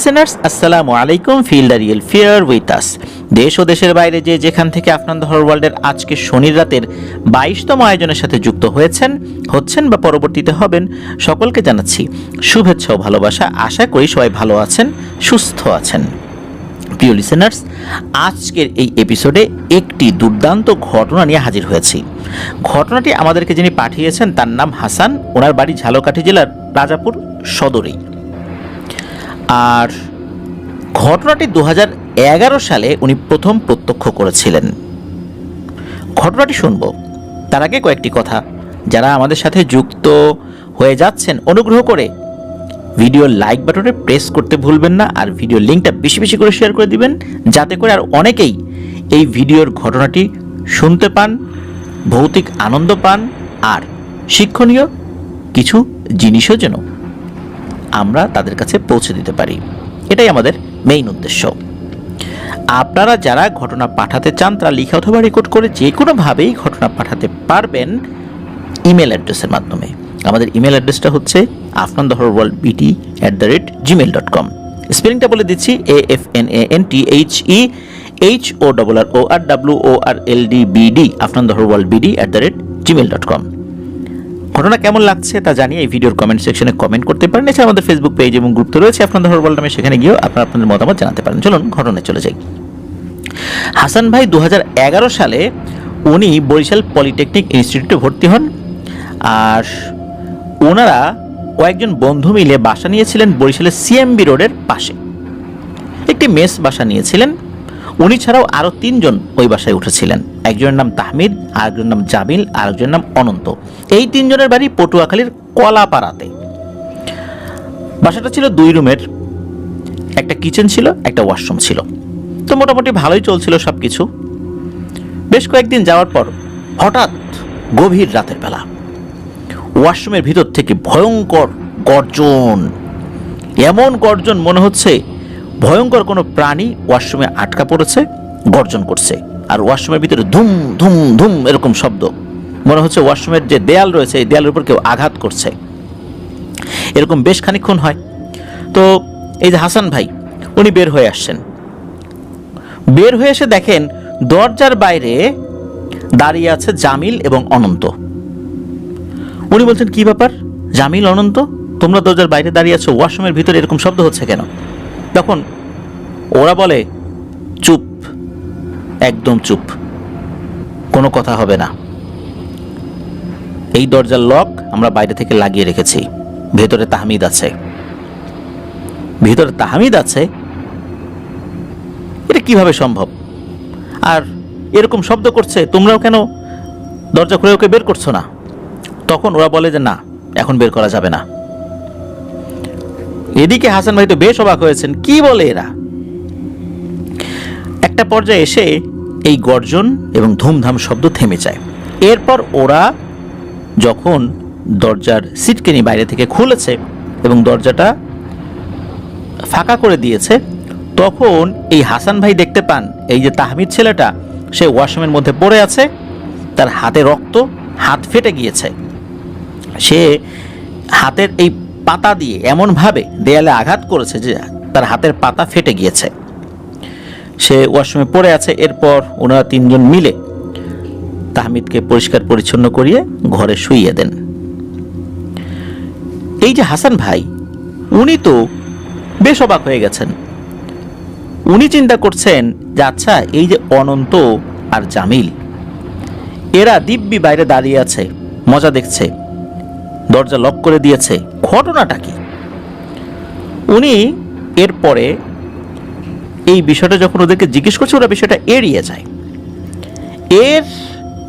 Listeners আসসালামু আলাইকুম feel the real fear with us দেশ ও দেশের বাইরে যে যেখান থেকে আপনার হর ওয়ার্ল্ডের আজকে শনির রাতের বাইশতম আয়োজনের সাথে যুক্ত হয়েছেন, হচ্ছেন বা পরবর্তীতে হবেন, সকলকে জানাচ্ছি শুভেচ্ছা ও ভালোবাসা। আশা করি সবাই ভালো আছেন, সুস্থ আছেন। প্রিয় লিসেনার্স আজকের এই এপিসোডে একটি দুর্দান্ত ঘটনা নিয়ে হাজির হয়েছি। ঘটনাটি আমাদেরকে যিনি পাঠিয়েছেন, তার নাম হাসান। ওনার বাড়ি ঝালকাঠি জেলার রাজাপুর সদরেই। আর ঘটনাটি দু হাজার এগারো সালে উনি প্রথম প্রত্যক্ষ করেছিলেন। ঘটনাটি শুনব। তার আগে কয়েকটি কথা যারা আমাদের সাথে যুক্ত হয়ে যাচ্ছেন, অনুগ্রহ করে ভিডিও লাইক বাটনে প্রেস করতে ভুলবেন না আর ভিডিও লিঙ্কটা বেশি বেশি করে শেয়ার করে দিবেন, যাতে করে আর অনেকেই এই ভিডিওর ঘটনাটি শুনতে পান, ভৌতিক আনন্দ পান আর শিক্ষণীয় কিছু জিনিসও যেন আমরা তাদের কাছে পৌঁছে দিতে পারি। এটাই আমাদের মেইন উদ্দেশ্য। আপনারা যারা ঘটনা পাঠাতে চান, তারা লিখে অথবা রেকর্ড করে যে কোনোভাবেই ঘটনা পাঠাতে পারবেন ইমেল অ্যাড্রেসের মাধ্যমে। আমাদের ইমেল অ্যাড্রেসটা হচ্ছে Afnan the horror world BD at the rate Gmail dot com স্পেলিংটা বলে দিচ্ছি A F N A N T H E H O double R O R W O R L D BD Afnan the horror world BD at the rate Gmail dot com ঘটনা কেমন লাগছে তা জানিয়ে এই ভিডিওর comment সেকশনে comment করতে পারেন। এছাড়া আমাদের ফেসবুক পেজ এবং গ্রুপ তো রয়েছে। আপনাদের হরবল নামে সেখানে গিয়েও আপনারা আপনাদের মতামত জানাতে পারেন। চলুন ঘটনায় চলে যাই। হাসান ভাই দু হাজার এগারো সালে উনি বরিশাল পলিটেকনিক ইনস্টিটিউটে ভর্তি হন। আর ওনারা কয়েকজন বন্ধু মিলে বাসা নিয়েছিলেন বরিশালের সিএমবি রোডের পাশে। একটি মেস বাসা নিয়েছিলেন। উনি ছাড়াও আরও তিনজন ওই বাসায় উঠেছিলেন। একজনের নাম তাহমিদ, আরেকজনের নাম জামিল, আরেকজনের নাম অনন্ত। এই তিনজনের বাড়ি পটুয়াখালীর কলাপাড়াতে। বাসাটা ছিল দুই রুমের। একটা কিচেন ছিল, একটা ওয়াশরুম ছিল। তো মোটামুটি ভালোই চলছিল সব কিছু বেশ কয়েকদিন যাওয়ার পর হঠাৎ গভীর রাতের বেলা ওয়াশরুমের ভিতর থেকে ভয়ঙ্কর গর্জন। এমন গর্জন মনে হচ্ছে ভয়ঙ্কর কোনো প্রাণী ওয়াশরুমে আটকা পড়েছে, গর্জন করছে। আর ওয়াশরুমের ভিতরে ধুম ধুম ধুম এরকম শব্দ। মনে হচ্ছে ওয়াশরুমের যে দেয়াল রয়েছে, এই দেয়ালের উপর কেউ আঘাত করছে। এরকম বেশ খানিক্ষণ হয়। তো এই যে হাসান ভাই, উনি বের হয়ে আসছেন। বের হয়ে এসে দেখেন, দরজার বাইরে দাঁড়িয়ে আছে জামিল এবং অনন্ত। উনি বলছেন, কি ব্যাপার? জামিল, অনন্ত? তোমরা দরজার বাইরে দাঁড়িয়ে আছো, ওয়াশরুমের ভিতরে এরকম শব্দ হচ্ছে কেন? তখন ওরা বলে, চুপ, একদম চুপ। কোনো কথা হবে না। এই দরজার লক আমরা বাইরে থেকে লাগিয়ে রেখেছি। ভেতরে তাহমিদ আছে। ভেতরে তাহমিদ আছে? এটা কীভাবে সম্ভব? আর এরকম শব্দ করছে, তোমরাও কেন দরজা খুলে ওকে বের করছ না? তখন ওরা বলে যে, না, এখন বের করা যাবে না। এদিকে হাসান ভাই তো বেশ অবাক হয়েছেন। কি বলে এরা? একটা পর্যায়ে এসে এই গর্জন এবং ধুমধাম শব্দ থেমে যায়। এরপর ওরা যখন দরজার সিটকেনি বাইরে থেকে খুলেছে এবং দরজাটা ফাঁকা করে দিয়েছে, তখন এই হাসান ভাই দেখতে পান, এই যে তাহমিদ ছেলেটা, সে ওয়াশরুমের মধ্যে পড়ে আছে, তার হাতে রক্ত, হাত ফেটে গিয়েছে। সে হাতের এই পাতা দিয়ে এমনভাবে দেয়ালে আঘাত করেছে যে তার হাতের পাতা ফেটে গিয়েছে। সে ওয়াশরুমে পড়ে আছে, এরপর ওনারা তিনজন মিলে তাহমিদকে পরিষ্কার পরিচ্ছন্ন করিয়ে ঘরে শুইয়ে দেন। এই যে হাসান ভাই, উনি তো বেশ অবাক হয়ে গেছেন। উনি চিন্তা করছেন যে আচ্ছা এই যে অনন্ত আর জামিল, এরা দিব্যি বাইরে দাঁড়িয়ে আছে, মজা দেখছে। দরজা লক করে দিয়েছে। ঘটনাটা কি? উনি এরপরে এই বিষয়টা যখন ওদেরকে জিজ্ঞেস করছে, ওরা বিষয়টা এড়িয়ে যায়। এর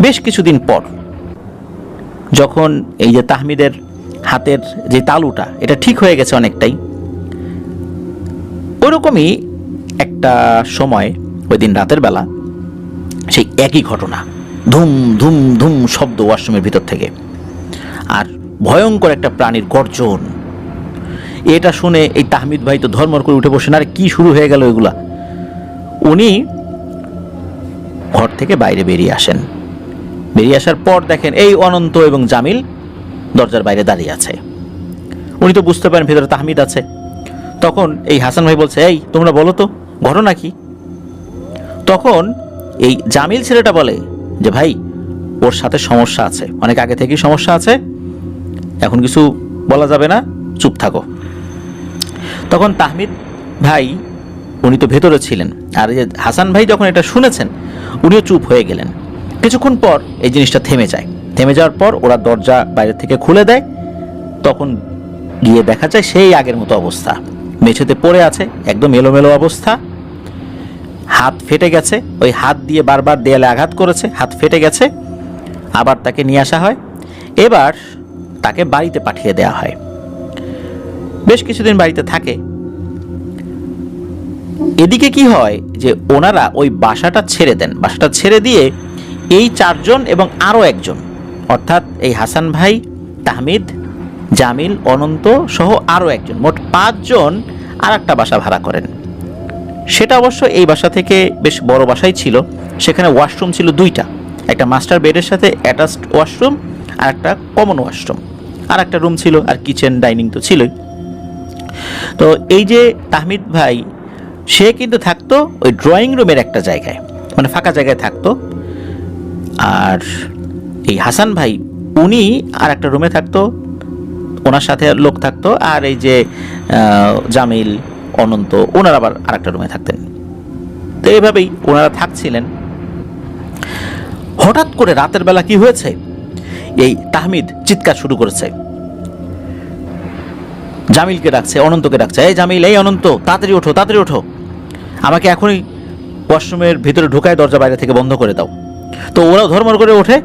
বেশ কিছুদিন পর যখন এই যে তাহমিদের হাতের যে তালুটা, এটা ঠিক হয়ে গেছে অনেকটাই, ওরকমই একটা সময়, ওই দিন রাতের বেলা, সেই একই ঘটনা, ধুম ধুম ধুম শব্দ ওয়াশরুমের ভিতর থেকে। আর ভয়ঙ্কর একটা প্রাণীর গর্জন। এটা শুনে এই তাহমিদ ভাই তো ধর্মর করে উঠে বসেন আরে কি শুরু হয়ে গেল এগুলা? উনি ঘর থেকে বাইরে বেরিয়ে আসেন। বেরিয়ে আসার পর দেখেন এই অনন্ত এবং জামিল দরজার বাইরে দাঁড়িয়ে আছে। উনি তো বুঝতে পারেন ভেতরে তাহমিদ আছে। তখন এই হাসান ভাই বলছে, এই, তোমরা বলো তো, ঘটনা কি? তখন এই জামিল ছেলেটা বলে যে, ভাই, ওর সাথে সমস্যা আছে। অনেক আগে থেকেই সমস্যা আছে। এখন কিছু বলা যাবে না? চুপ থাকো। তখন তাহমিদ ভাই, উনি তো ভেতরে ছিলেন। আর এই যে হাসান ভাই যখন এটা শুনেছেন, উনিও চুপ হয়ে গেলেন। কিছুক্ষণ পর এই জিনিসটা থেমে যায়। থেমে যাওয়ার পর ওরা দরজা বাইরে থেকে খুলে দেয়। তখন গিয়ে দেখা যায় সেই আগের মতো অবস্থা। মেঝেতে পড়ে আছে একদম এলোমেলো অবস্থা। হাত ফেটে গেছে। ওই হাত দিয়ে বারবার দেয়ালে আঘাত করেছে। হাত ফেটে গেছে। আবার তাকে নিয়ে আসা হয়। এবার তাকে বাড়িতে পাঠিয়ে দেওয়া হয়। বেশ কিছুদিন বাড়িতে থাকে। এদিকে কি হয় যে ওনারা ওই বাসাটা ছেড়ে দেন। বাসাটা ছেড়ে দিয়ে এই চারজন এবং আরও একজন, অর্থাৎ এই হাসান ভাই, তাহমিদ, জামিল, অনন্ত সহ আরও একজন, মোট পাঁচজন আর একটা বাসা ভাড়া করেন। সেটা অবশ্য এই বাসা থেকে বেশ বড় বাসাই ছিল। সেখানে ওয়াশরুম ছিল দুইটা, একটা মাস্টার বেডের সাথে অ্যাটাচড ওয়াশরুম আর একটা কমন ওয়াশরুম। আর একটা রুম ছিল, আর কিচেন ডাইনিং তো ছিলই। তো এই যে তাহমিদ ভাই, সে কিন্তু থাকতো ওই ড্রয়িং রুমের একটা জায়গায় মানে ফাঁকা জায়গায় থাকতো। আর এই হাসান ভাই, উনি আর একটা রুমে থাকতো, ওনার সাথে লোক থাকতো, আর এই যে জামিল, অনন্ত, ওনার আবার আর একটা রুমে থাকতেন। তো এইভাবেই ওনারা থাকছিলেন। হঠাৎ করে রাতের বেলা কি হয়েছে? এই তাহমিদ চিৎকার শুরু করেছে। জামিলকে ডাকছে, অনন্তকে ডাকছে। এই জামিল, এই অনন্ত, তাড়াতাড়ি ওঠো তাড়াতাড়ি ওঠো। আমাকে এখনই ওয়াশরুমের ভিতরে ঢুকায় দরজা বাইরে থেকে বন্ধ করে দাও। তো ওরাও ধর্মর করে ওঠে।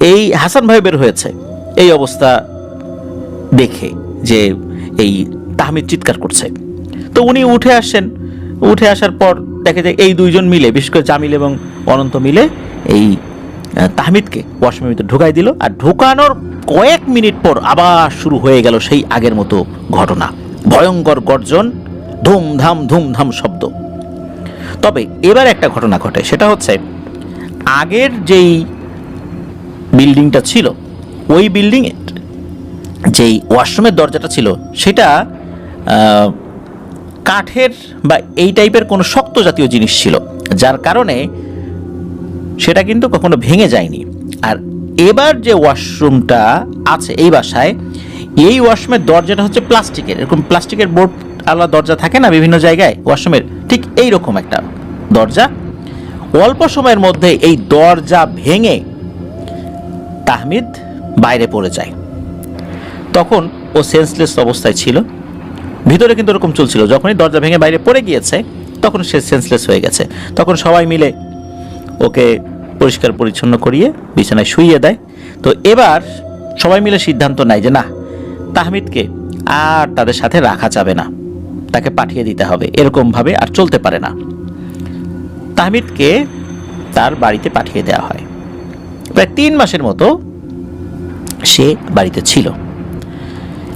এই হাসান ভাই বের হয়েছে। এই অবস্থা দেখে যে এই তাহমিদ চিৎকার করছে। তো উনি উঠে আসেন। উঠে আসার পর দেখে যে এই দুইজন মিলে, বিশেষ করে জামিল এবং অনন্ত মিলে এই তাহমিদকে ওয়াশরুমের ভিতরে ঢুকাই দিল আর ঢুকানোর কয়েক মিনিট পর আবার শুরু হয়ে গেল সেই আগের মতো ঘটনা। ভয়ঙ্কর গর্জন, ধুমধাম ধুমধাম শব্দ। তবে এবার একটা ঘটনা ঘটে, সেটা হচ্ছে আগের যেই বিল্ডিংটা ছিল, ওই বিল্ডিংয়ের যেই ওয়াশরুমের দরজাটা ছিল, সেটা কাঠের বা এই টাইপের কোনো শক্ত জাতীয় জিনিস ছিল, যার কারণে সেটা কিন্তু কখনো ভেঙে যায়নি। আর এবার যে ওয়াশরুমটা আছে এই বাসায়, এই ওয়াশরুমের দরজাটা হচ্ছে প্লাস্টিকের। এরকম প্লাস্টিকের বোর্ড আলাদা দরজা থাকে না বিভিন্ন জায়গায়, ওয়াশরুমের ঠিক এই রকম একটা দরজা। অল্প সময়ের মধ্যে এই দরজা ভেঙে তাহমিদ বাইরে পড়ে যায়। তখন ও সেন্সলেস অবস্থায় ছিল। ভিতরে কিন্তু এরকম চলছিল। যখনই দরজা ভেঙে বাইরে পড়ে গিয়েছে, তখন সে সেন্সলেস হয়ে গেছে। তখন সবাই মিলে ওকে পরিষ্কার পরিচ্ছন্ন করিয়ে বিছানায় শুইয়ে দেয়। তো এবার সবাই মিলে সিদ্ধান্ত নেয় যে না, তাহমিদকে আর তাদের সাথে রাখা যাবে না। তাকে পাঠিয়ে দিতে হবে। এরকমভাবে আর চলতে পারে না। তাহমিদকে তার বাড়িতে পাঠিয়ে দেওয়া হয়। প্রায় তিন মাসের মতো সে বাড়িতে ছিল।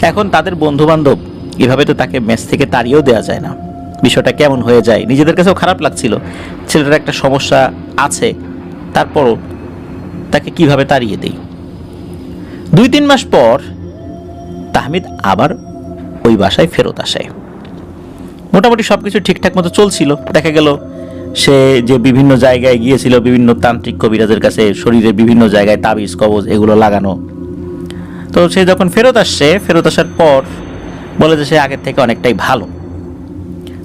এখন তাদের বন্ধু বান্ধব এভাবে তো তাকে মেস থেকে তাড়িয়েও দেওয়া যায় না। বিষয়টা কেমন হয়ে যায়, নিজেদের কাছেও খারাপ লাগছিল, ছেলেটার একটা সমস্যা আছে, তারপরও তাকে কীভাবে তাড়িয়ে দেই? দুই তিন মাস পর তাহমিদ আবার ওই বাসায় ফেরত আসে। মোটামুটি সব কিছু ঠিকঠাক মতো চলছিল, দেখা গেল সে যে বিভিন্ন জায়গায় গিয়েছিল, বিভিন্ন তান্ত্রিক কবিরাজের কাছে শরীরের বিভিন্ন জায়গায় তাবিজ, কবজ এগুলো লাগানো। তো সে যখন ফেরত আসছে ফেরত আসার পর বলে যে সে আগের থেকে অনেকটাই ভালো।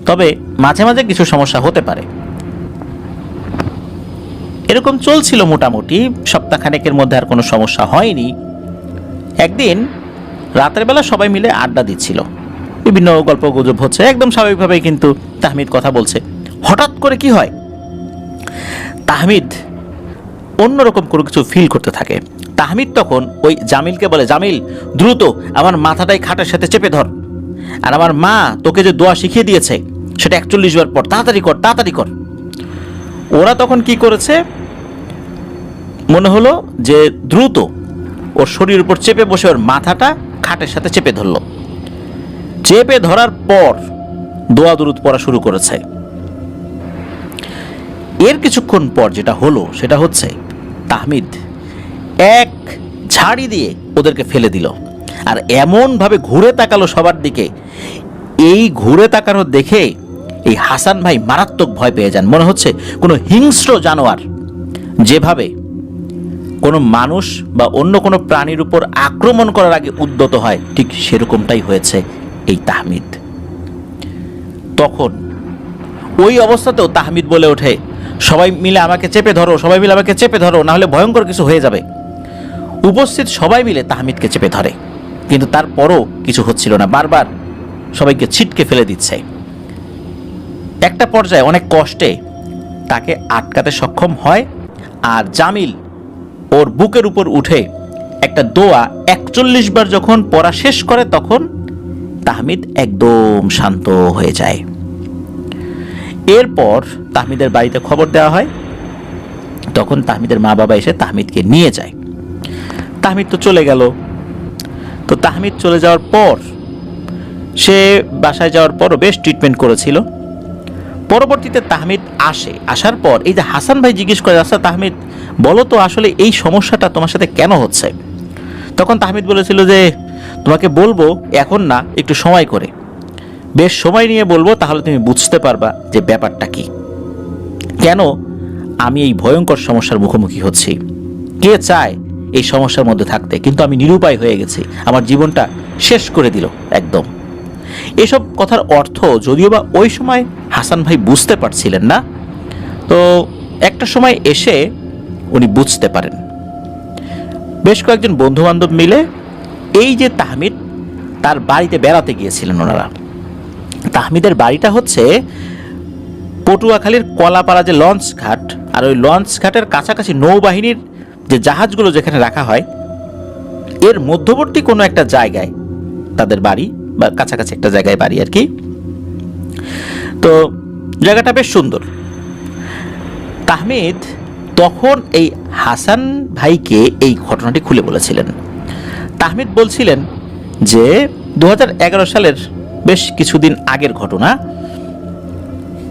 তবে মাঝে মাঝে কিছু সমস্যা হতে পারে। এরকম চলছিল মোটামুটি, সপ্তাহখানেকের মধ্যে আর কোনো সমস্যা হয়নি। একদিন রাতের বেলা সবাই মিলে আড্ডা দিচ্ছিল। বিভিন্ন গল্প গুজব হচ্ছে, একদম স্বাভাবিকভাবেই কিন্তু তাহমিদ কথা বলছে। হঠাৎ করে কি হয়? তাহমিদ অন্যরকম কোনো কিছু ফিল করতে থাকে। তাহমিদ তখন ওই জামিলকে বলে, জামিল, দ্রুত আমার মাথাটাই খাটের সাথে চেপে ধর। আর আমার মা তোকে যে দোয়া শিখিয়ে দিয়েছে সেটা একচল্লিশ বার পর তাড়াতাড়ি কর তাড়াতাড়ি কর। ওরা তখন কি করেছে? মনে হলো যে দ্রুত ওর শরীরের উপর চেপে বসে ওর মাথাটা খাটের সাথে চেপে ধরলো। চেপে ধরার পর দোয়া দুরুদ পড়া শুরু করেছে। এর কিছুক্ষণ পর যেটা হলো সেটা হচ্ছে তাহমিদ এক ঝাড়ি দিয়ে ওদেরকে ফেলে দিল। আর এমনভাবে ঘুরে তাকালো সবার দিকে। এই ঘুরে তাকানো দেখে এই হাসান ভাই মারাত্মক ভয় পেয়ে যান। মনে হচ্ছে কোনো হিংস্র জানোয়ার। যেভাবে কোনো মানুষ বা অন্য কোনো প্রাণীর উপর আক্রমণ করার আগে উদ্যত হয়, ঠিক সেরকমটাই হয়েছে এই তাহমিদ। তখন ওই অবস্থাতেও তাহমিদ বলে ওঠে, সবাই মিলে আমাকে চেপে ধরো, সবাই মিলে আমাকে চেপে ধরো না হলে ভয়ঙ্কর কিছু হয়ে যাবে। উপস্থিত সবাই মিলে তাহমিদকে চেপে ধরে, কিন্তু তারপরও কিছু হচ্ছিল না। বারবার সবাইকে ছিটকে ফেলে দিচ্ছে। একটা পর্যায়ে অনেক কষ্টে তাকে আটকাতে সক্ষম হয় আর জামিল ওর বুকের উপর উঠে একটা দোয়া একচল্লিশ বার যখন পড়া শেষ করে তখন তাহমিদ একদম শান্ত হয়ে যায়। এরপর তাহমিদের বাড়িতে খবর দেওয়া হয়। তখন তাহমিদের মা বাবা এসে তাহমিদকে নিয়ে যায়। তাহমিদ তো চলে গেল। তো তাহমিদ চলে যাওয়ার পর সে বাসায় যাওয়ার পরও বেশ ট্রিটমেন্ট করেছিল। পরবর্তীতে তাহমিদ আসে। আসার পর এই যে হাসান ভাই জিজ্ঞেস করে আচ্ছা তাহমিদ, বলো তো আসলে এই সমস্যাটা তোমার সাথে কেন হচ্ছে? তখন তাহমিদ বলেছিল যে, তোমাকে বলব এখন না, একটু সময় করে। বেশ সময় নিয়ে বলব, তাহলে তুমি বুঝতে পারবা যে ব্যাপারটা কি। কেন আমি এই ভয়ঙ্কর সমস্যার মুখোমুখি হচ্ছি? কে চায় এই সমস্যার মধ্যে থাকতে? কিন্তু আমি নিরুপায় হয়ে গেছি। আমার জীবনটা শেষ করে দিল, একদম। এসব কথার অর্থ যদিও বা ওই সময় হাসান ভাই বুঝতে পারছিলেন না, তো একটা সময় এসে উনি বুঝতে পারেন। বেশ কয়েকজন বন্ধু বান্ধব মিলে এই যে তাহমিদ তার বাড়িতে বেড়াতে গিয়েছিলেন ওনারা। তাহমিদের বাড়িটা হচ্ছে পটুয়াখালীর কলাপাড়া যে লঞ্চ ঘাট, আর ওই লঞ্চ ঘাটের কাছাকাছি নৌবাহিনীর যে জাহাজগুলো যেখানে রাখা হয়, এর মধ্যবর্তী কোনো একটা জায়গায় তাদের বাড়ি বা কাছাকাছি একটা জায়গায় বাড়ি আর কি। তো জায়গাটা বেশ সুন্দর। তাহমিদ তখন এই হাসান ভাইকে এই ঘটনাটি খুলে বলেছিলেন। তাহমিদ বলছিলেন যে, দুহাজার এগারো সালের বেশ কিছুদিন আগের ঘটনা।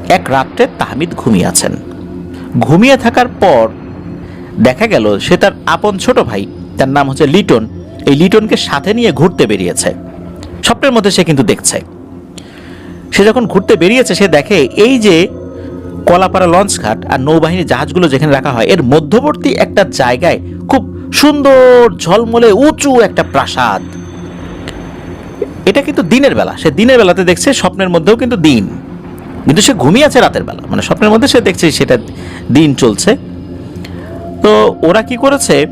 এক রাত্রে তাহমিদ ঘুমিয়ে আছেন। ঘুমিয়ে থাকার পর দেখা গেল, সে তার আপন ছোট ভাই, তার নাম হচ্ছে লিটন। এই লিটনকে সাথে নিয়ে ঘুরতে বেরিয়েছে। স্বপ্নের মধ্যে সে কিন্তু দেখছে। সে যখন ঘুরতে বেরিয়েছে, সে দেখে এই যে কলাপাড়া লঞ্চ ঘাট আর নৌবাহিনীর জাহাজগুলো যেখানে রাখা হয়, এর মধ্যবর্তী একটা জায়গায় খুব সুন্দর ঝলমলে উঁচু একটা প্রাসাদ। এটা কিন্তু দিনের বেলা। সে দিনের বেলাতে দেখছে স্বপ্নের মধ্যেও কিন্তু দিন। কিন্তু সে ঘুমিয়ে আছে রাতের বেলা। মানে স্বপ্নের মধ্যে সে দেখছে সেটা দিন চলছে। তো ওরা কি করেছে?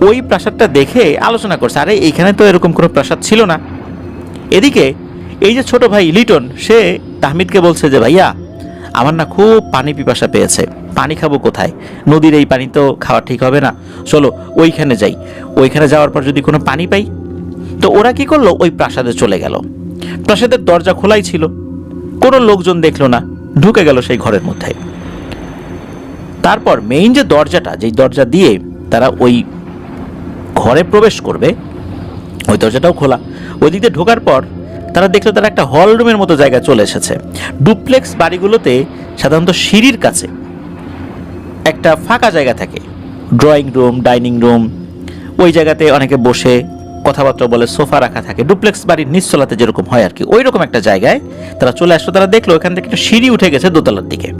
ওই প্রাসাদটা দেখে আলোচনা করছে। আরে এইখানে তো এরকম কোনো প্রাসাদ ছিল না। এদিকে এই যে ছোট ভাই লিটন, সে তাহমিদকে বলছে যে, ভাইয়া, আমার না খুব পানি পিপাসা পেয়েছে। পানি খাব কোথায়? নদীর এই পানি তো খাওয়া ঠিক হবে না। চলো, ওইখানে যাই। ওইখানে যাওয়ার পর যদি কোনো পানি পাই? তো ওরা কি করল? ওই প্রাসাদে চলে গেল। প্রাসাদের দরজা খোলাই ছিল। কোনো লোকজন দেখল না। ঢুকে গেল সেই ঘরের মধ্যে। তারপর মেইন যে দরজাটা, যেই দরজা দিয়ে তারা ওই ঘরে প্রবেশ করবে ওই দরজাটাও খোলা। ওই দিক দিয়ে ঢোকার পর তারা দেখল তারা একটা হল রুমের মতো জায়গায় চলে এসেছে। ডুপ্লেক্স বাড়িগুলোতে সাধারণত সিঁড়ির কাছে একটা ফাঁকা জায়গা থাকে। ড্রয়িং রুম, ডাইনিং রুম, ওই জায়গাতে অনেকে বসে কথাবার্তা বলে সোফা রাখা থাকে। ডুপ্লেক্স বাড়ির নিচতলাতে যেরকম হয় আর কি ওই রকম একটা জায়গায় তারা চলে আসলো। তারা দেখল ওখান থেকে একটা সিঁড়ি উঠে গেছে দোতলার দিকে।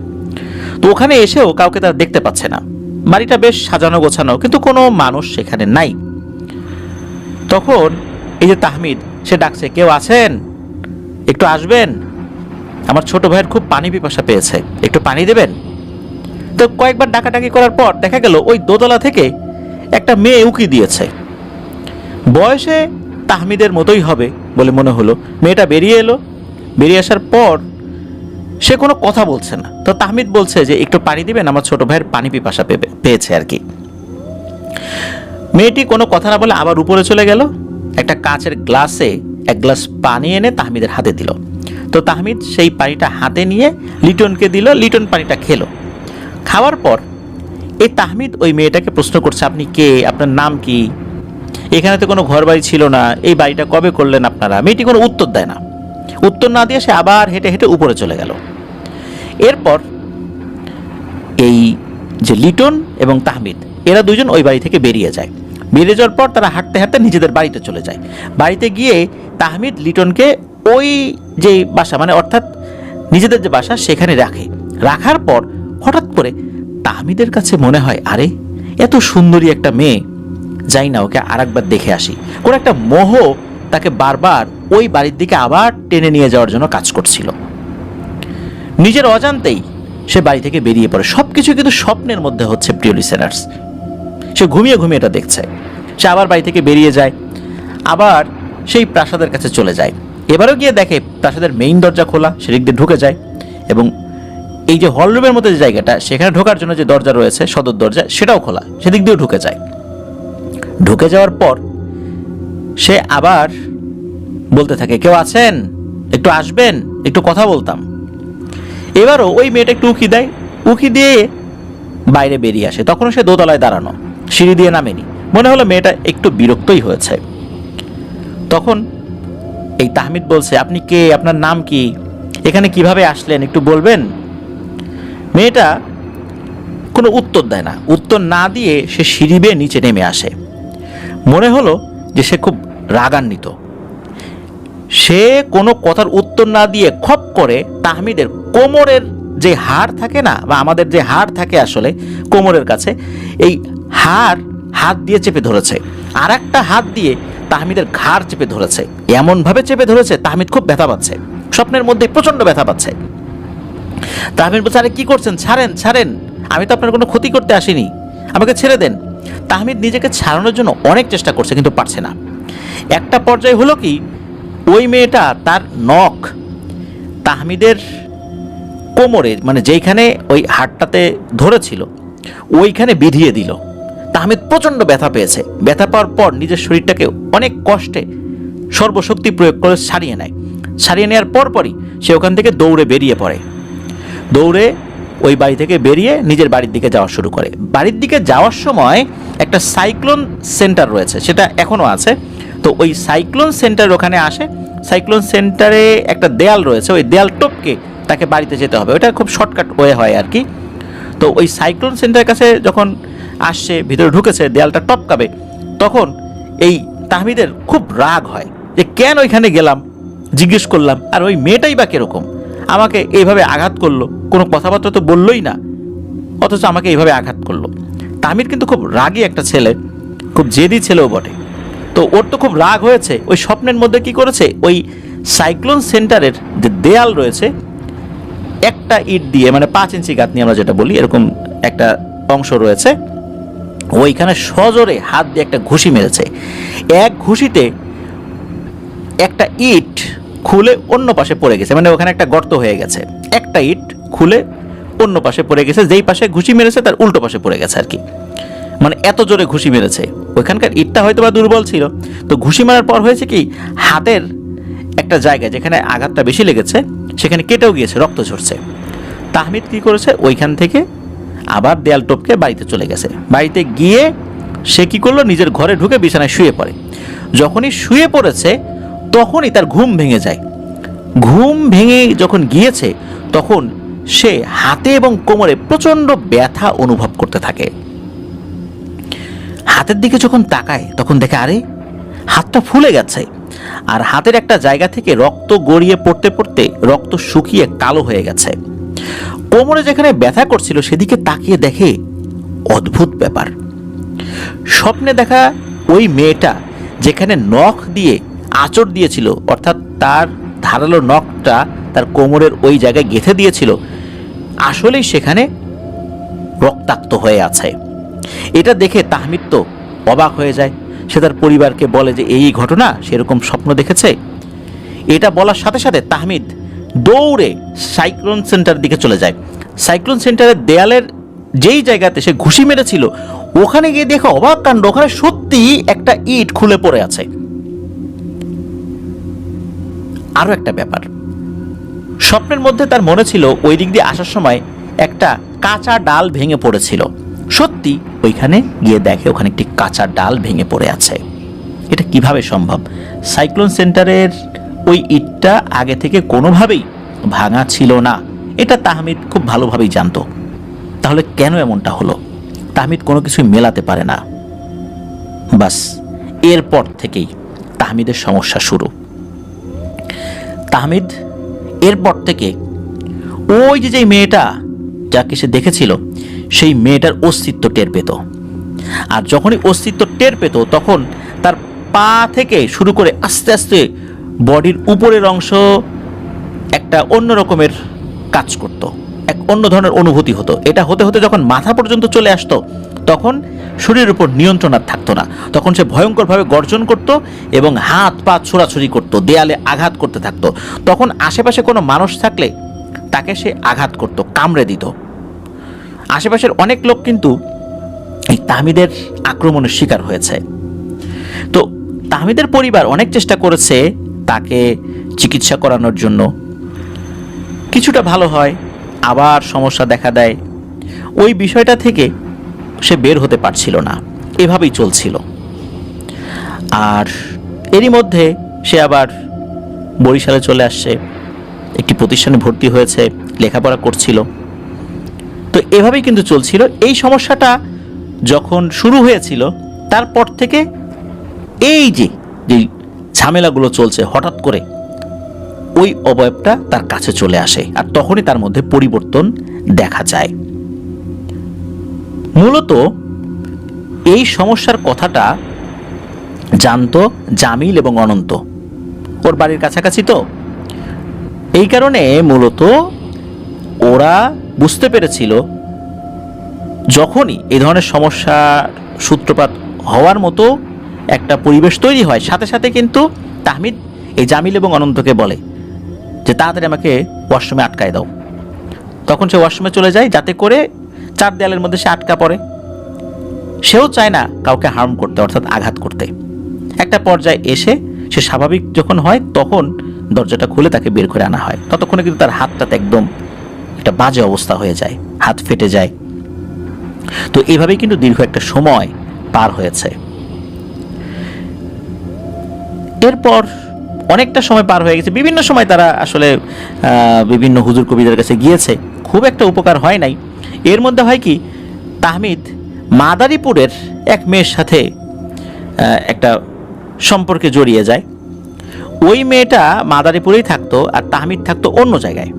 তো ওখানে এসেও কাউকে তারা দেখতে পাচ্ছে না। বাড়িটা বেশ সাজানো গোছানো, কিন্তু কোনো মানুষ সেখানে নাই। তখন এই যে তাহমিদ, সে ডাকছে, কেউ আছেন? একটু আসবেন? আমার ছোট ভাইয়ের খুব পানি পিপাসা পেয়েছে। একটু পানি দেবেন? তো কয়েকবার ডাকাডাকি করার পর দেখা গেল ওই দোতলা থেকে একটা মেয়ে উকি দিয়েছে। বয়সে তাহমিদের মতোই হবে বলে মনে হলো। মেয়েটা বেরিয়ে এলো। বেরিয়ে আসার পর সে কোনো কথা বলছে না। তো তাহমিদ বলছে যে, একটু পানি দিবেন? আমার ছোট ভাইয়ের পানি পিপাসা পেয়েছে আর কি। মেয়েটি কোনো কথা না বলে আবার উপরে চলে গেল। একটা কাঁচের গ্লাসে এক গ্লাস পানি এনে তাহমিদের হাতে দিল। তো তাহমিদ সেই পানিটা হাতে নিয়ে লিটনকে দিল। লিটন পানিটা খেলো। খাওয়ার পর এই তাহমিদ ওই মেয়েটাকে প্রশ্ন করছে, আপনি কে? আপনার নাম কি? এখানে তো কোনো ঘর বাড়ি ছিল না। এই বাড়িটা কবে করলেন আপনারা? মেয়েটি কোনো উত্তর দেয় না। উত্তর না দিয়ে সে আবার হেঁটে হেঁটে উপরে চলে গেল। এরপর এই যে লিটন এবং তাহমিদ এরা দুজন ওই বাড়ি থেকে বেরিয়ে যায়। বেরিয়ে যাওয়ার পর তারা হাঁটতে হাঁটতে নিজেদের বাড়িতে চলে যায়। বাড়িতে গিয়ে তাহমিদ লিটনকে ওই যে বাসা মানে অর্থাৎ নিজেদের যে বাসা, সেখানে রাখে। রাখার পর হঠাৎ করে তাহমিদের কাছে মনে হয়, আরে, এত সুন্দরী একটা মেয়ে। যাই না, ওকে আর একবার দেখে আসি। কোন একটা মোহ তাকে বারবার ওই বাড়ির দিকে আবার টেনে নিয়ে যাওয়ার জন্য কাজ করছিল। নিজের অজান্তেই সে বাড়ি থেকে বেরিয়ে পড়ে। সব কিছু কিন্তু স্বপ্নের মধ্যে হচ্ছে প্রিয় লিসেনার্স সে ঘুমিয়ে ঘুমিয়ে এটা দেখছে। সে আবার বাড়ি থেকে বেরিয়ে যায়, আবার সেই প্রাসাদের কাছে চলে যায়। এবারও গিয়ে দেখে প্রাসাদের মেইন দরজা খোলা, সেদিক দিয়ে ঢুকে যায় এবং এই যে হলরুমের মধ্যে যে জায়গাটা, সেখানে ঢোকার জন্য যে দরজা রয়েছে, সদর দরজা, সেটাও খোলা। সেদিক দিয়েও ঢুকে যায়। ঢুকে যাওয়ার পর সে আবার বলতে থাকে, কেউ আছেন? একটু আসবেন? একটু কথা বলতাম। এবারও ওই মেয়েটা একটু উকি দেয়, উকি দিয়ে বাইরে বেরিয়ে আসে। তখনও সে দোতলায় দাঁড়ানো। সিঁড়ি দিয়ে নামেনি। মনে হলো মেয়েটা একটু বিরক্তই হয়েছে। তখন এই তাহমিদ বলছে, আপনি কে? আপনার নাম কি? এখানে কীভাবে আসলেন? একটু বলবেন? মেয়েটা কোনো উত্তর দেয় না। উত্তর না দিয়ে সে সিঁড়ি বেয়ে নিচে নেমে আসে। মনে হলো যে সে খুব রাগান্বিত। সে কোনো কথার উত্তর না দিয়ে খপ করে তাহমিদের কোমরের যে হাড় থাকে না, বা আমাদের যে হাড় থাকে আসলে কোমরের কাছে, এই হাড় হাত দিয়ে চেপে ধরেছে। আর একটা হাত দিয়ে তাহমিদের ঘাড় চেপে ধরেছে। এমনভাবে চেপে ধরেছে, তাহমিদ খুব ব্যথা পাচ্ছে। স্বপ্নের মধ্যে প্রচণ্ড ব্যথা পাচ্ছে। তাহমিদ বলছে, আরে কি করছেন? ছাড়েন ছাড়েন। আমি তো আপনার কোনো ক্ষতি করতে আসিনি। আমাকে ছেড়ে দেন। তাহমিদ নিজেকে ছাড়ানোর জন্য অনেক চেষ্টা করছে, কিন্তু পারছে না। একটা পর্যায়ে হলো কি, ওই মেয়েটা তার নখ তাহমিদের কোমরে মানে যেইখানে ওই হাড়টাতে ধরেছিল, ওইখানে বিধিয়ে দিল। তাহমিদ প্রচণ্ড ব্যথা পেয়েছে। ব্যথা পাওয়ার পর নিজের শরীরটাকে অনেক কষ্টে সর্বশক্তি প্রয়োগ করে সারিয়ে নেয়। সারিয়ে নেওয়ার পরপরই সে ওখান থেকে দৌড়ে বেরিয়ে পড়ে। দৌড়ে ওই বাড়ি থেকে বেরিয়ে নিজের বাড়ির দিকে যাওয়া শুরু করে। বাড়ির দিকে যাওয়ার সময় একটা সাইক্লোন সেন্টার রয়েছে, সেটা এখনও আছে। তো ওই সাইক্লোন সেন্টার ওখানে আসে। সাইক্লোন সেন্টারে একটা দেয়াল রয়েছে, ওই দেয়াল টপকে তাকে বাড়িতে যেতে হবে। ওটা খুব শর্টকাট ওয়ে হয় আর কি। তো ওই সাইক্লোন সেন্টারের কাছে যখন আসছে, ভিতরে ঢুকেছে, দেয়ালটা টপকাবে, তখন এই তাহমিদের খুব রাগ হয় যে, কেন ওইখানে গেলাম? জিজ্ঞেস করলাম, আর ওই মেয়েটাই বা কীরকম? আমাকে এইভাবে আঘাত করল, কোনো কথাবার্তা তো বললোই না, অথচ আমাকে এইভাবে আঘাত করল। তামির কিন্তু খুব রাগী একটা ছেলে, খুব জেদি ছেলেও বটে। তো ওর তো খুব রাগ হয়েছে, ওই স্বপ্নের মধ্যে কি করেছে? ওই সাইক্লোন সেন্টারের যে দেয়াল রয়েছে, একটা ইট দিয়ে মানে পাঁচ ইঞ্চি গাঁথনি আমরা যেটা বলি, এরকম একটা অংশ রয়েছে ওইখানে সজোরে হাত দিয়ে একটা ঘুষি মেরেছে। এক ঘুষিতে একটা ইট খুলে অন্য পাশে পড়ে গেছে মানে ওখানে একটা গর্ত হয়ে গেছে। একটা ইট খুলে অন্য পাশে পড়ে গেছে, যেই পাশে ঘুষি মেরেছে তার উল্টো পাশে পড়ে গেছে আর কি। মানে এত জোরে ঘুষি মেরেছে। ওইখানকার ইটটা হয়তো বা দুর্বল ছিল। তো ঘুষি মারার পর হয়েছে কি, হাতের একটা জায়গা যেখানে আঘাতটা বেশি লেগেছে, সেখানে কেটেও গিয়েছে, রক্ত ঝরছে। তাহমিদ কি করেছে? ওইখান থেকে আবার দেয়াল টপকে বাড়িতে চলে গেছে। বাড়িতে গিয়ে সে কি করল? নিজের ঘরে ঢুকে বিছানায় শুয়ে পড়ে। যখনই শুয়ে পড়েছে, তখনই তার ঘুম ভেঙে যায়। ঘুম ভেঙে যখন গিয়েছে, তখন সে হাতে এবং কোমরে প্রচণ্ড ব্যথা অনুভব করতে থাকে। হাতের দিকে যখন তাকায়, তখন দেখে, আরে, হাতটা ফুলে গেছে। আর হাতের একটা জায়গা থেকে রক্ত গড়িয়ে পড়তে পড়তে রক্ত শুকিয়ে কালো হয়ে গেছে। কোমরে যেখানে ব্যথা করছিল সেদিকে তাকিয়ে দেখে অদ্ভুত ব্যাপার। স্বপ্নে দেখা ওই মেয়েটা যেখানে নখ দিয়ে আঁচড় দিয়েছিল, অর্থাৎ তার ধারালো নখটা তার কোমরের ওই জায়গায় গেঁথে দিয়েছিল, আসলেই সেখানে রক্তাক্ত হয়ে আছে। এটা দেখে তাহমিদ তো অবাক হয়ে যায়। সে তার পরিবারকে বলে যে, এই ঘটনা সেরকম স্বপ্ন দেখেছে? এটা বলার সাথে সাথে তাহমিদ দৌড়ে সাইক্লোন সেন্টার দিকে চলে যায়। সাইক্লোন সেন্টারের দেয়ালের যেই জায়গাতে সে ঘুষি মেরেছিল, ওখানে গিয়ে দেখে অবাক কাণ্ড, ওখানে সত্যি একটা ইট খুলে পড়ে আছে। আরও একটা ব্যাপার, স্বপ্নের মধ্যে তার মনে ছিল ওই দিক দিয়ে আসার সময় একটা কাঁচা ডাল ভেঙে পড়েছিল। সত্যি ওইখানে গিয়ে দেখে ওখানে একটি কাঁচা ডাল ভেঙে পড়ে আছে। এটা কীভাবে সম্ভব? সাইক্লোন সেন্টারের ওই ইটটা আগে থেকে কোনোভাবেই ভাঙা ছিল না। এটা তাহমিদ খুব ভালোভাবেই জানতো। তাহলে কেন এমনটা হলো? তাহমিদ কোনো কিছুই মেলাতে পারে না। বাস, এরপর থেকেই তাহমিদের সমস্যা শুরু। তাহমিদ, এরপর থেকে ওই যে যেই মেয়েটা যাকে সে দেখেছিল, সেই মেয়েটার অস্তিত্ব টের পেত। আর যখনই অস্তিত্ব টের পেত, তখন তার পা থেকে শুরু করে আস্তে আস্তে বডির উপরের অংশ একটা অন্য রকমের কাজ করত, এক অন্য ধরনের অনুভূতি হতো। এটা হতে হতে যখন মাথা পর্যন্ত চলে আসতো, তখন শরীরের উপর নিয়ন্ত্রণ আর থাকতো না। তখন সে ভয়ঙ্করভাবে গর্জন করত এবং হাত, পা ছোড়াছুড়ি করত, দেয়ালে আঘাত করতে থাকতো। তখন আশেপাশে কোনো মানুষ থাকলে তাকে সে আঘাত করত, কামড়ে দিত। আশেপাশের অনেক লোক কিন্তু এই তাহমিদের আক্রমণের শিকার হয়েছে। তো তাহমিদের পরিবার অনেক চেষ্টা করেছে তাকে চিকিৎসা করানোর জন্য। কিছুটা ভালো হয়, আবার সমস্যা দেখা দেয়। ওই বিষয়টা থেকে সে বের হতে পারছিল না। এভাবেই চলছিল। আর এরই মধ্যে সে আবার বরিশালে চলে আসছে। একটি প্রতিষ্ঠানে ভর্তি হয়েছে, লেখাপড়া করছিল। তো এভাবেই কিন্তু চলছিল। এই সমস্যাটা যখন শুরু হয়েছিল, তারপর থেকে এই যে যে ঝামেলাগুলো চলছে, হঠাৎ করে ওই অবয়বটা তার কাছে চলে আসে আর তখনই তার মধ্যে পরিবর্তন দেখা যায়। মূলত এই সমস্যার কথাটা জানতো জামিল এবং অনন্ত। ওর বাড়ির কাছাকাছি তো? এই কারণে মূলত ওরা বুঝতে পেরেছিল যখনই এই ধরনের সমস্যা সূত্রপাত হওয়ার মতো একটা পরিবেশ তৈরি হয়। সাথে সাথে কিন্তু তাহমিদ, এই জামিল এবং অনন্তকে বলে যে, তাড়াতাড়ি আমাকে ওয়াশরুমে আটকায় দাও। তখন সে ওয়াশরুমে চলে যায়, যাতে করে চার দেয়ালের মধ্যে সে আটকা পড়ে। সেও চায় না কাউকে হার্ম করতে, অর্থাৎ আঘাত করতে। একটা পর্যায়ে এসে সে স্বাভাবিক যখন হয়, তখন দরজাটা খুলে তাকে বের করে আনা হয়। ততক্ষণে কিন্তু তার হাতটাতে একদম একটা বাজে অবস্থা হয়ে যায়, হাত ফেটে যায়। তো এভাবেই কিন্তু দীর্ঘ একটা সময় পার হয়েছে। এরপর অনেকটা সময় পার হয়ে গেছে। বিভিন্ন সময় তারা আসলে বিভিন্ন হুজুর কবিদের কাছে গিয়েছে। খুব একটা উপকার হয় নাই। এর মধ্যে হয় কি, তাহমিদ মাদারীপুরের এক মেয়ের সাথে একটা সম্পর্কে জড়িয়ে যায়। ওই মেয়েটা মাদারীপুরেই থাকতো আর তাহমিদ থাকতো অন্য জায়গায়।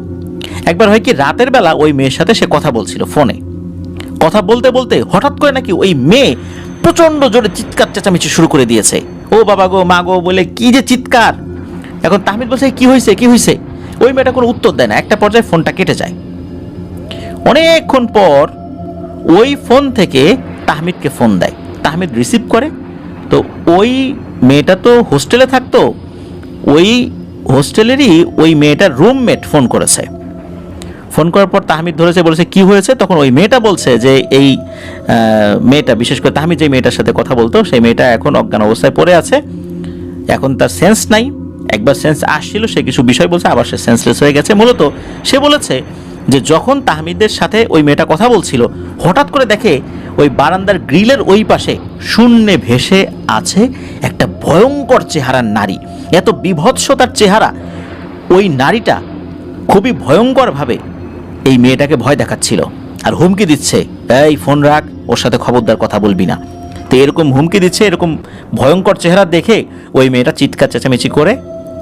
একবার হয় কি, রাতের বেলা ওই মেয়ের সাথে সে কথা বলছিল ফোনে। কথা বলতে বলতে হঠাৎ করে নাকি ওই মেয়ে প্রচণ্ড জোরে চিৎকার চেঁচামেচি শুরু করে দিয়েছে। ও বাবা গো, মা গো বলে, কি যে চিৎকার! এখন তাহমিদ বলছে, কি হয়েছে কি হয়েছে ওই মেয়েটা কোনো উত্তর দেয় না, একটা পর্যায়ে ফোনটা কেটে যায়। অনেকক্ষণ পর ওই ফোন থেকে তাহমিদকে ফোন দেয়। তাহমিদ রিসিভ করে, তো ওই মেয়েটা তো হোস্টেলে থাকতো, ওই হোস্টেলেরই ওই মেয়েটার রুমমেট ফোন করেছে। ফোন করার পর তাহমিদ ধরেছে, বলেছে, কি হয়েছে? তখন ওই মেয়েটা বলছে যে, এই মেয়েটা, বিশেষ করে তাহমিদ যে মেয়েটার সাথে কথা বলতো, সেই মেয়েটা এখন অজ্ঞান অবস্থায় পড়ে আছে। এখন তার সেন্স নাই। একবার সেন্স আসছিল, সে কিছু বিষয় বলছে, আবার সে সেন্সলেস হয়ে গেছে। মূলত সে বলেছে যে, যখন তাহমিদের সাথে ওই মেয়েটা কথা বলছিল, হঠাৎ করে দেখে ওই বারান্দার গ্রিলের ওই পাশে শূন্যে ভেসে আছে একটা ভয়ঙ্কর চেহারার নারী। এত বিভৎস তার চেহারা। ওই নারীটা খুবই ভয়ঙ্করভাবে এই মেয়েটাকে ভয় দেখাচ্ছিল। আর হুমকি দিচ্ছে, এই, ফোন রাখ, ওর সাথে খবরদার কথা বলবি না। তো এরকম হুমকি দিচ্ছে, এরকম ভয়ঙ্কর চেহারা দেখে ওই মেয়েটা চিৎকার, চেঁচামেচি করে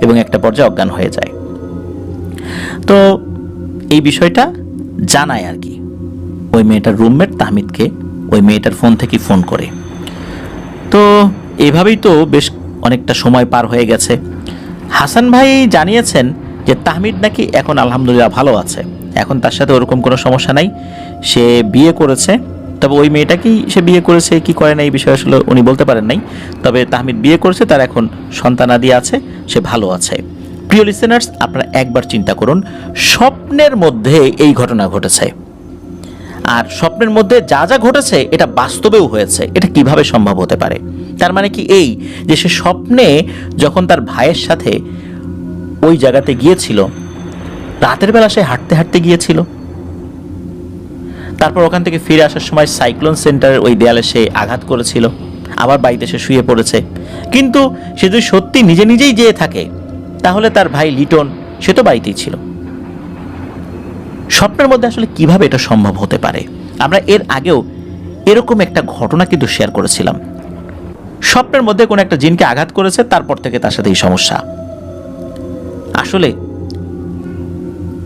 এবং একটা পর্যায়ে অজ্ঞান হয়ে যায়। তো এই বিষয়টা জানায় আর কি। ওই মেয়েটার রুমমেট তাহমিদকে ওই মেয়েটার ফোন থেকে ফোন করে। তো এভাবেই তো বেশ অনেকটা সময় পার হয়ে গেছে। হাসান ভাই জানিয়েছেন যে তাহমিদ নাকি এখন আলহামদুলিল্লাহ ভালো আছে। এখন তার সাথে ওরকম কোনো সমস্যা নাই। সে বিয়ে করেছে, তবে ওই মেয়েটাকেই সে বিয়ে করেছে, কি করে না এই বিষয়ে আসলে উনি বলতে পারেন নাই। তবে তাহমিদ বিয়ে করেছে, তার এখন সন্তানাদি আছে, সে ভালো আছে। প্রিয় লিসেনার্স আপনারা একবার চিন্তা করুন, স্বপ্নের মধ্যে এই ঘটনা ঘটেছে। আর স্বপ্নের মধ্যে যা যা ঘটেছে, এটা বাস্তবেও হয়েছে। এটা কীভাবে সম্ভব হতে পারে? তার মানে কি এই যে সে স্বপ্নে যখন তার ভাইয়ের সাথে ওই জায়গাতে গিয়েছিল রাতের বেলা সে হাঁটতে হাঁটতে গিয়েছিল। তারপর ওখান থেকে ফিরে আসার সময় সাইক্লোন সেন্টারের ওই দেয়ালে সে আঘাত করেছিল। আবার বাড়িতে সে শুয়ে পড়েছে। কিন্তু সে যদি সত্যি নিজে নিজেই যেয়ে থাকে, তাহলে তার ভাই লিটন, সে তো বাড়িতেই ছিল। স্বপ্নের মধ্যে আসলে কীভাবে এটা সম্ভব হতে পারে? আমরা এর আগেও এরকম একটা ঘটনা কিন্তু শেয়ার করেছিলাম। স্বপ্নের মধ্যে কোনো একটা জিনকে আঘাত করেছে, তারপর থেকে তার সাথে এই সমস্যা। আসলে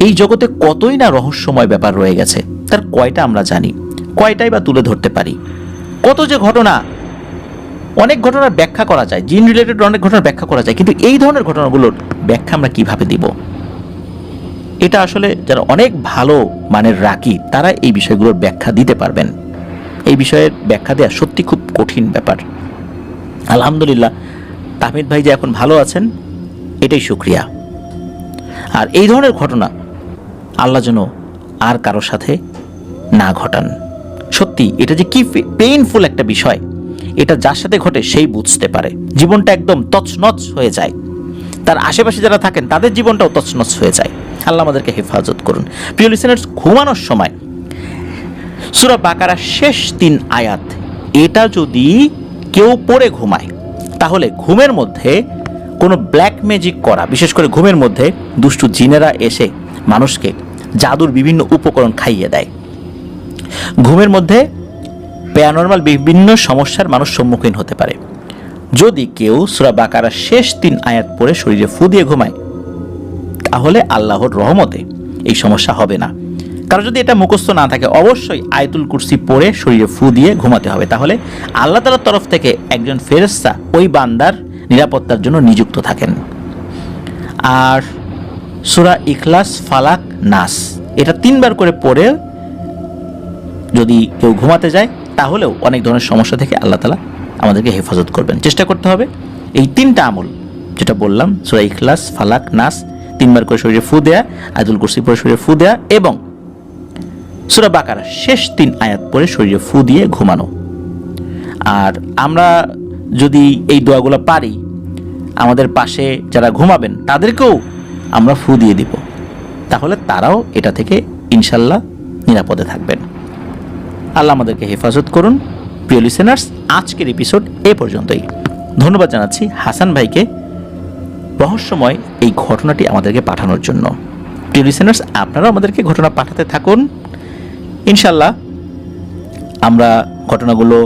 এই জগতে কতই না রহস্যময় ব্যাপার রয়ে গেছে, তার কয়টা আমরা জানি, কয়টাই বা তুলে ধরতে পারি। কত যে ঘটনা, অনেক ঘটনার ব্যাখ্যা করা যায় জিন রিলেটেড অনেক ঘটনার ব্যাখ্যা করা যায়, কিন্তু এই ধরনের ঘটনাগুলোর ব্যাখ্যা আমরা কীভাবে দিব? এটা আসলে যারা অনেক ভালো মানের রাখি তারা এই বিষয়গুলোর ব্যাখ্যা দিতে পারবেন। এই বিষয়ের ব্যাখ্যা দেওয়া সত্যি খুব কঠিন ব্যাপার। আলহামদুলিল্লাহ তাহমিদ ভাই যে এখন ভালো আছেন, এটাই সুক্রিয়া আর এই ধরনের ঘটনা আল্লাহ যেন আর কারোর সাথে না ঘটান। সত্যি, এটা যে কি পেইনফুল একটা বিষয়। এটা যার সাথে ঘটে সেই বুঝতে পারে। জীবনটা একদম তছনছ হয়ে যায়। তার আশেপাশে যারা থাকেন, তাদের জীবনটাও তছনছ হয়ে যায়। আল্লাহ আমাদেরকে হেফাজত করুন। প্রিয় লিসেনার্স ঘুমানোর সময়। সুরা বাকারা শেষ তিন আয়াত, এটা যদি কেউ পড়ে ঘুমায়, তাহলে ঘুমের মধ্যে কোনো ব্ল্যাক ম্যাজিক করা, বিশেষ করে ঘুমের মধ্যে দুষ্টু জিনেরা এসে মানুষকে জাদুর বিভিন্ন উপকরণ খাইয়ে দেয়। ঘুমের মধ্যে প্যানর্মাল বিভিন্ন সমস্যার মানুষ সম্মুখীন হতে পারে। যদি কেউ সুরা বাকারা শেষ তিন আয়াত পড়ে শরীরে ফু দিয়ে ঘুমায়, তাহলে আল্লাহর রহমতে এই সমস্যা হবে না। কারণ যদি এটা মুখস্থ না থাকে, অবশ্যই আয়তুল কুরসি পড়ে শরীরে ফু দিয়ে ঘুমাতে হবে। তাহলে আল্লাহ তালার তরফ থেকে একজন ফেরেস্তা ওই বান্দার নিরাপত্তার জন্য নিযুক্ত থাকেন। আর সুরা ইখলাস, ফালাক, নাস। এটা তিনবার করে পড়ে যদি কেউ ঘুমাতে যায়, তাহলেও অনেক ধরনের সমস্যা থেকে আল্লাহ তালা আমাদেরকে হেফাজত করবেন। চেষ্টা করতে হবে এই তিনটা আমল যেটা বললাম, সুরা ইখলাস, ফালাক, নাস, তিনবার করে শরীরে ফু দেয়া, আয়তুল কুরসি পরে শরীরে ফু দেয়া এবং সুরা বাকারা শেষ তিন আয়াত পরে শরীরে ফু দিয়ে ঘুমানো। আর আমরা যদি এই দোয়াগুলো পারি, আমাদের পাশে যারা ঘুমাবেন, তাদেরকেও আমরা ফু দিয়ে দিব। তাহলে তারাও এটা থেকে ইনশাল্লাহ নিরাপদে থাকবেন। আল্লাহ আমাদেরকে হেফাজত করুন। প্রিয় লিসেনার্স আজকের এপিসোড এ পর্যন্তই। ধন্যবাদ জানাচ্ছি হাসান ভাইকে রহস্যময় এই ঘটনাটি আমাদেরকে পাঠানোর জন্য। প্রিয় লিসেনার্স আপনারাও আমাদেরকে ঘটনা পাঠাতে থাকুন। ইনশাল্লাহ আমরা ঘটনাগুলো